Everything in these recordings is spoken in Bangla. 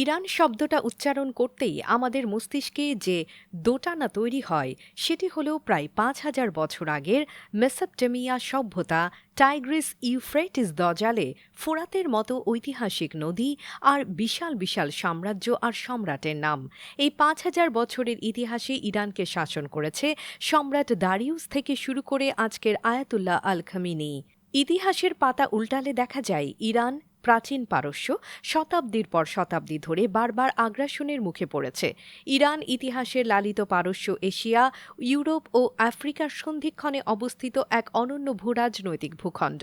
ইরান শব্দটা উচ্চারণ করতেই আমাদের মস্তিষ্কে যে দোটানা তৈরি হয়, সেটি হল প্রায় পাঁচ হাজার বছর আগের মেসেপটেমিয়া সভ্যতা টাইগ্রিস ইউফ্রেটিস দজালে ফোরাতের মতো ঐতিহাসিক নদী আর বিশাল বিশাল সাম্রাজ্য আর সম্রাটের নাম। এই পাঁচ হাজার বছরের ইতিহাসে ইরানকে শাসন করেছে সম্রাট দারিউস থেকে শুরু করে আজকের আয়াতুল্লাহ আল খামিনি ইতিহাসের পাতা উল্টালে দেখা যায়, ইরান প্রাচীন পারস্য শতাব্দীর পর শতাব্দী ধরে বারবার আগ্রাসনের মুখে পড়েছে। ইরান ইতিহাসের লালিত পারস্য এশিয়া, ইউরোপ ও আফ্রিকার সন্ধিক্ষণে অবস্থিত এক অনন্য ভূরাজনৈতিক ভূখণ্ড।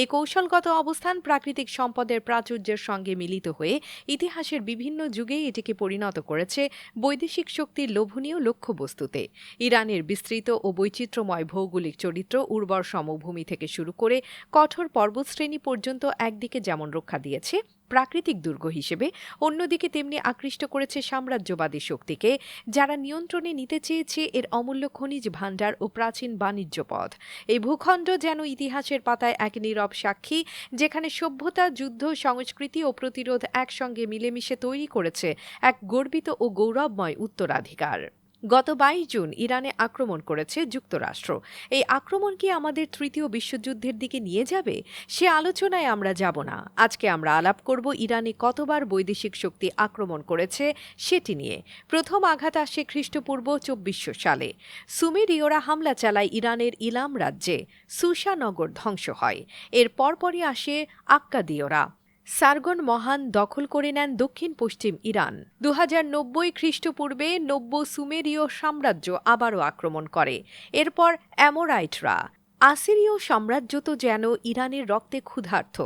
এই কৌশলগত অবস্থান প্রাকৃতিক সম্পদের প্রাচুর্যের সঙ্গে মিলিত হয়ে ইতিহাসের বিভিন্ন যুগে এটিকে পরিণত করেছে বৈদেশিক শক্তির লোভনীয় লক্ষ্যবস্তুতে। ইরানের বিস্তৃত ও বৈচিত্র্যময় ভৌগোলিক চরিত্র উর্বর সমভূমি থেকে শুরু করে কঠোর পর্বতশ্রেণী পর্যন্ত একদিকে যেমন রক্ষা দিয়েছে। প্রাকৃতিক দুর্গ হিসেবে অন্যদিকে তেমনি আকৃষ্ট করেছে সাম্রাজ্যবাদী শক্তিকে, যারা নিয়ন্ত্রণে নিতে চেয়েছে এর অমূল্য খনিজ ভাণ্ডার ও প্রাচীন বাণিজ্য পথ। এই ভূখণ্ড যেন ইতিহাসের পাতায় এক নীরব সাক্ষী, যেখানে সভ্যতা, যুদ্ধ, সংস্কৃতি ও প্রতিরোধ একসঙ্গে মিলেমিশে তৈরি করেছে এক গর্বিত ও গৌরবময় উত্তরাধিকার। গত বাইশ জুন ইরানে আক্রমণ করেছে যুক্তরাষ্ট্র। এই আক্রমণ কি আমাদের তৃতীয় বিশ্বযুদ্ধের দিকে নিয়ে যাবে? সে আলোচনায় আমরা যাব না। আজকে আমরা আলাপ করব ইরানে কতবার বৈদেশিক শক্তি আক্রমণ করেছে সেটি নিয়ে। প্রথম আঘাত আসে খ্রিস্টপূর্ব চব্বিশশো সালে। সুমেরীয়রা হামলা চালায় ইরানের ইলাম রাজ্যে। সুশানগর ধ্বংস হয়। এর পরপরই আসে আক্কাদীয়রা। সারগন মহান দখল করে নেন দক্ষিণ পশ্চিম ইরান। দু নব্বই খ্রিস্টপূর্বে নব্য সুমেরীয় সাম্রাজ্য আবারও আক্রমণ করে। এরপর অ্যামোরাইটরা। আসিরীয় সাম্রাজ্য তো যেন ইরানের রক্তে ক্ষুধার্থ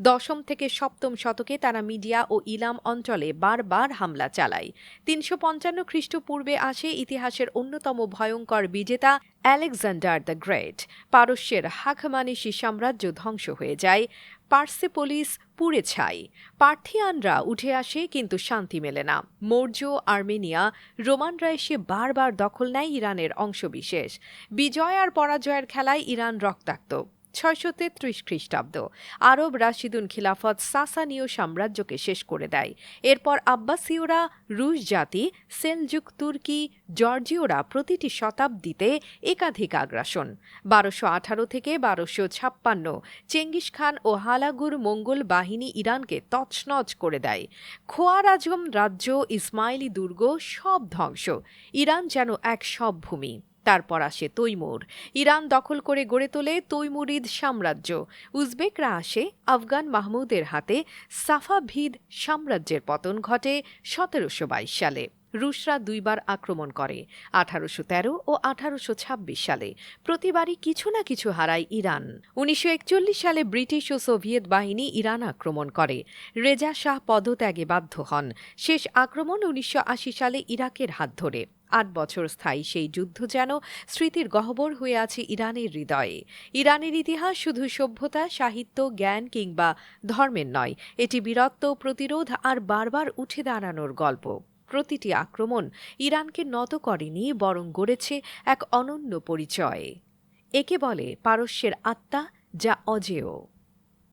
দশম থেকে সপ্তম শতকে তারা মিডিয়া ও ইলাম অঞ্চলে বারবার হামলা চালায়। তিনশো পঞ্চান্ন খ্রিস্টপূর্বে আসে ইতিহাসের অন্যতম ভয়ঙ্কর বিজেতা আলেকজান্ডার দ্য গ্রেট। পারস্যের হাখমানিসি সাম্রাজ্য ধ্বংস হয়ে যায়। পার্সেপোলিস পুড়ে ছাই। পার্থিয়ানরা উঠে আসে, কিন্তু শান্তি মেলে না। মৌর্য, আর্মেনিয়া, রোমানরা এসে বারবার দখল নেয় ইরানের অংশবিশেষ। বিজয় আর পরাজয়ের খেলায় ইরান রক্তাক্ত। ছয়শো তেত্রিশ খ্রিস্টাব্দ। আরব রাশিদুন খিলাফত সাসানীয় সাম্রাজ্যকে শেষ করে দেয়। এরপর আব্বাসীয়রা রুশ জাতি, সেলজুক তুর্কি জর্জিওরা প্রতিটি শতাব্দীতে একাধিক আগ্রাসন। বারোশো আঠারো থেকে বারোশো ছাপ্পান্ন চেঙ্গিস খান ও হালাগুর মঙ্গল বাহিনী ইরানকে তছনছ করে দেয়। খোয়ার আজম রাজ্য, ইসমাইলি দুর্গ সব ধ্বংস। ইরান যেন এক সব ভূমি। তারপর আসে তৈমুর। ইরান দখল করে গড়ে তোলে তৈমুরিদ সাম্রাজ্য। উজবেকরা আসে আফগান মাহমুদের হাতে সাফাভিদ সাম্রাজ্যের পতন ঘটে সতেরোশো বাইশ সালে। রুশরা দুইবার আক্রমণ করে, আঠারোশো তেরো ও আঠারোশো ছাব্বিশ সালে। প্রতিবারই কিছু না কিছু হারায় ইরান। উনিশশো একচল্লিশ সালে ব্রিটিশ ও সোভিয়েত বাহিনী ইরান আক্রমণ করে। রেজা শাহ পদত্যাগে বাধ্য হন। শেষ আক্রমণ উনিশশো আশি সালে ইরাকের হাত ধরে। আট বছর স্থায়ী সেই যুদ্ধ যেন স্মৃতির গহ্বর হয়ে আছে ইরানের হৃদয়ে। ইরানের ইতিহাস শুধু সভ্যতা, সাহিত্য, জ্ঞান কিংবা ধর্মের নয়, এটি বীরত্ব, প্রতিরোধ আর বারবার উঠে দাঁড়ানোর গল্প। প্রতিটি আক্রমণ ইরানকে নত করেনি, বরং গড়েছে এক অনন্য পরিচয়। একে বলে পারস্যের আত্মা, যা অজেয়।